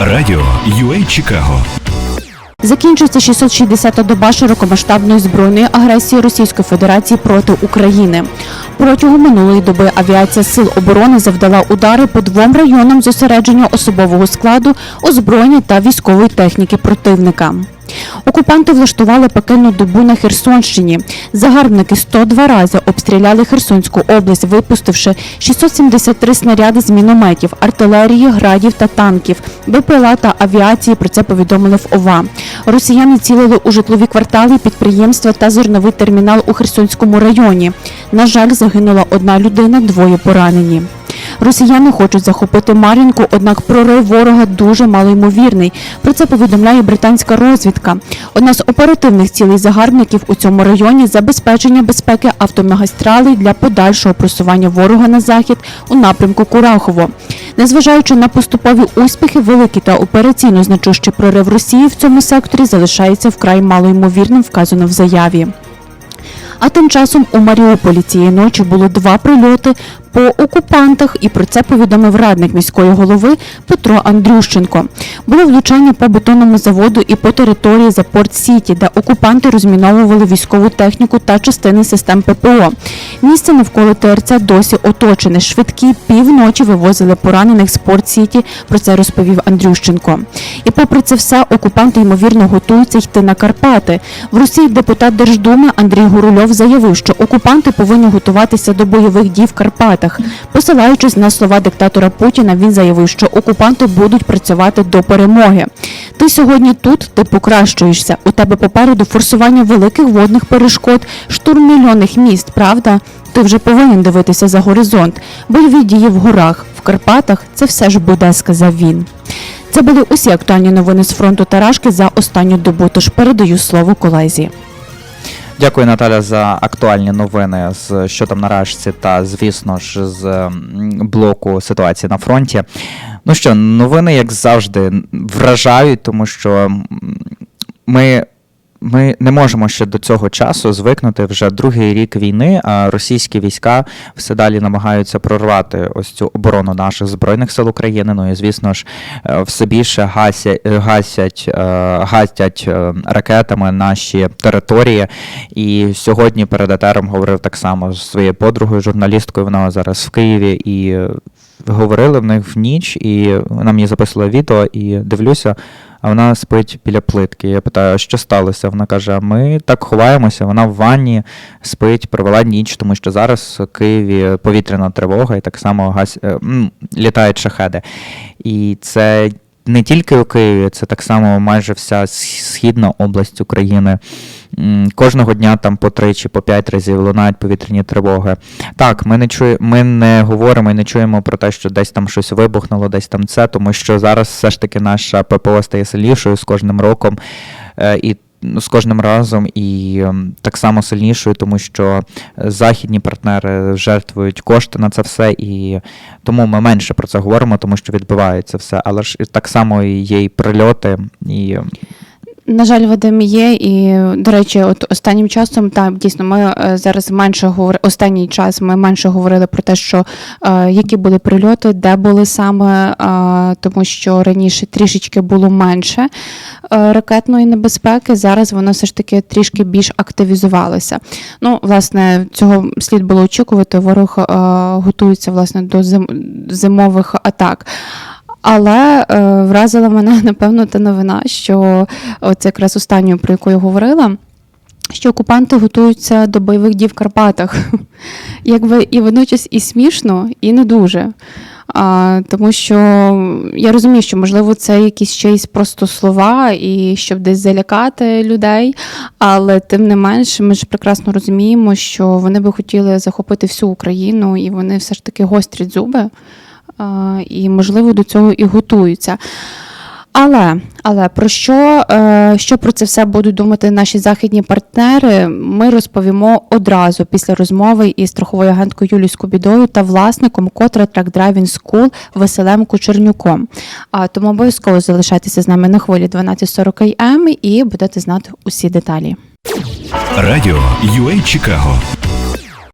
Радіо UA Чикаго Закінчується 660-та доба широкомасштабної збройної агресії Російської Федерації проти України. Протягом минулої доби авіація сил оборони завдала удари по двом районам зосередження особового складу, озброєння та військової техніки противника. Окупанти влаштували пекельну добу на Херсонщині. Загарбники 102 рази обстріляли Херсонську область, випустивши 673 снаряди з мінометів, артилерії, градів та танків. БПЛА та авіації про це повідомили в ОВА. Росіяни цілили у житлові квартали, підприємства та зерновий термінал у Херсонському районі. На жаль, загинула одна людина, двоє поранені. Росіяни хочуть захопити Мар'їнку, однак прорив ворога дуже малоймовірний. Про це повідомляє британська розвідка. Одна з оперативних цілей загарбників у цьому районі забезпечення безпеки автомагістралей для подальшого просування ворога на захід у напрямку Курахово. Незважаючи на поступові успіхи, великий та операційно значущий прорив Росії в цьому секторі залишається вкрай малоймовірним, вказано в заяві. А тим часом у Маріуполі цієї ночі було два прильоти по окупантах, і про це повідомив радник міської голови Петро Андрющенко. Було влучання по бетонному заводу і по території Запорт Сіті, де окупанти розміновували військову техніку та частини систем ППО. Місце навколо ТРЦ досі оточене. Швидкі півночі вивозили поранених з Порт Сіті. Про це розповів Андрющенко. І попри це все, окупанти ймовірно готуються йти на Карпати. В Росії депутат Держдуми Андрій Гурульов заявив, що окупанти повинні готуватися до бойових дій в Карпатах. Посилаючись на слова диктатора Путіна, він заявив, що окупанти будуть працювати до перемоги. Ти сьогодні тут, ти покращуєшся. У тебе попереду форсування великих водних перешкод, штурм мільйонних міст, правда? Ти вже повинен дивитися за горизонт. Бойові дії в горах, в Карпатах це все ж буде, сказав він. Це були усі актуальні новини з фронту Тарашки за останню добу. Тож передаю слово колезі. Дякую, Наталя, за актуальні новини з що там на рашці, та звісно ж з блоку ситуації на фронті. Ну що, новини, як завжди, вражають, тому що ми. Ми не можемо ще до цього часу звикнути вже другий рік війни, а російські війська все далі намагаються прорвати ось цю оборону наших збройних сил України. Ну і звісно ж, е, все більше гасять, гасять, е, гасять е, ракетами наші території. І сьогодні перед етером говорив так само з своєю подругою, журналісткою. Вона зараз в Києві і говорили в них в ніч, і вона мені записувала відео, і дивлюся. А вона спить біля плитки. Я питаю, що сталося? Вона каже: ми так ховаємося, вона в ванні спить, провела ніч, тому що зараз в Києві повітряна тривога і так само гась... е, літають шахеди. І це не тільки у Києві, це так само майже вся східна область України. Кожного дня там по три чи по п'ять разів лунають повітряні тривоги. Так, ми не чує, ми не говоримо і не чуємо про те, що десь там щось вибухнуло, десь там це, тому що зараз все ж таки наша ППО стає сильнішою з кожним роком. Е, І ну, з кожним разом і ем, так само сильнішою, тому що західні партнери жертвують кошти на це все, і тому ми менше про це говоримо, тому що відбувається все. Але ж так само є і прильоти, і ем, На жаль, Вадим є, і до речі, от останнім часом так дійсно ми е, зараз менше говорили. Останній час ми менше говорили про те, що е, які були прильоти, де були саме, е, тому що раніше трішечки було менше е, ракетної небезпеки. Зараз воно все ж таки трішки більш активізувалося. Ну, власне, цього слід було очікувати. Ворог е, готується власне до зим, зимових атак. Але е, вразила мене напевно та новина, що це якраз останню, про яку я говорила. Що окупанти готуються до бойових дій в Карпатах, якби і водночас і смішно, і не дуже. А, тому що я розумію, що можливо це якісь ще й просто слова, і щоб десь залякати людей. Але тим не менш, ми ж прекрасно розуміємо, що вони би хотіли захопити всю Україну, і вони все ж таки гострять зуби. А, і, можливо, до цього і готуються. Але, але про що, е, що про це все будуть думати наші західні партнери, ми розповімо одразу після розмови із страховою агенткою Юлією Скобідою та власником котра Track Driving School Василем Кучернюком. А тому обов'язково залишайтеся з нами на хвилі 12.40 АМ і будете знати усі деталі. Радіо UA Чикаго